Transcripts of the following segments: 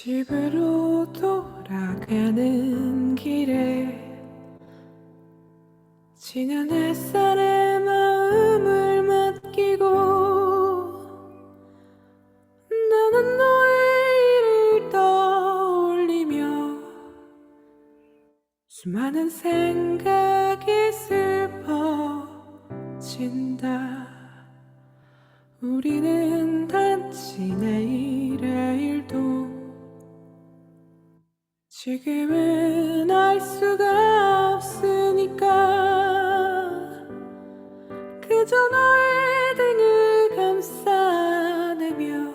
집으로 돌아가는 길에 지난 햇살에 마음을 맡기고 나는 너의 일을 떠올리며 수많은 생각이 슬퍼진다. 우리는 단지 내일 지금은 알 수가 없으니까. 그저 너의 등을 감싸내며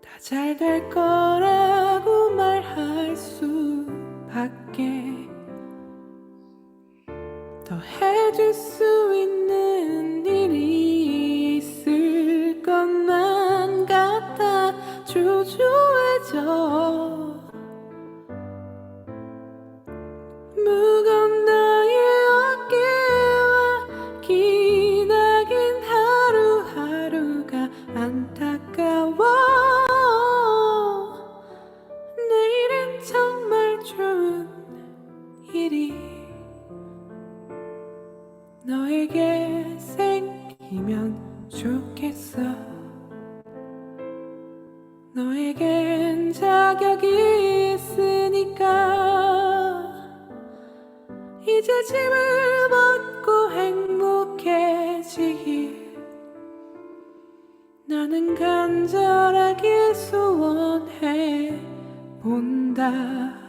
다 잘 될 거라고 말할 수밖에 더 해줄 수 있는 일이 있을 것만 같아 초조 너에게 생기면 좋겠어. 너에겐 자격이 있으니까. 이제 짐을 벗고 행복해지길 나는 간절하게 소원해 본다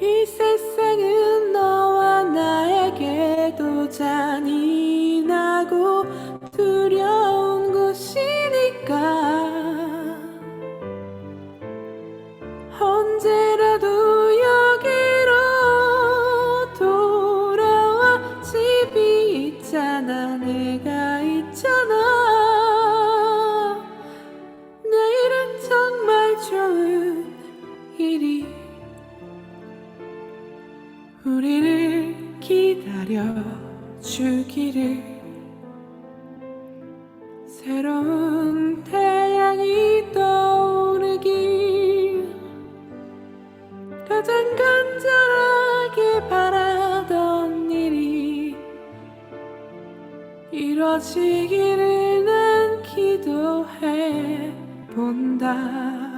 이 세상은 너와 나에게 도 잔인하고 두려운 곳이니까. 언제라도 여기로 돌아와 집이 있잖아 내가 있잖아. 내일은 정말 좋은 일이 기다려 주기를 새로운 태양이 떠오르길 가장 간절하게 바라던 일이 이뤄지기를 난 기도해 본다.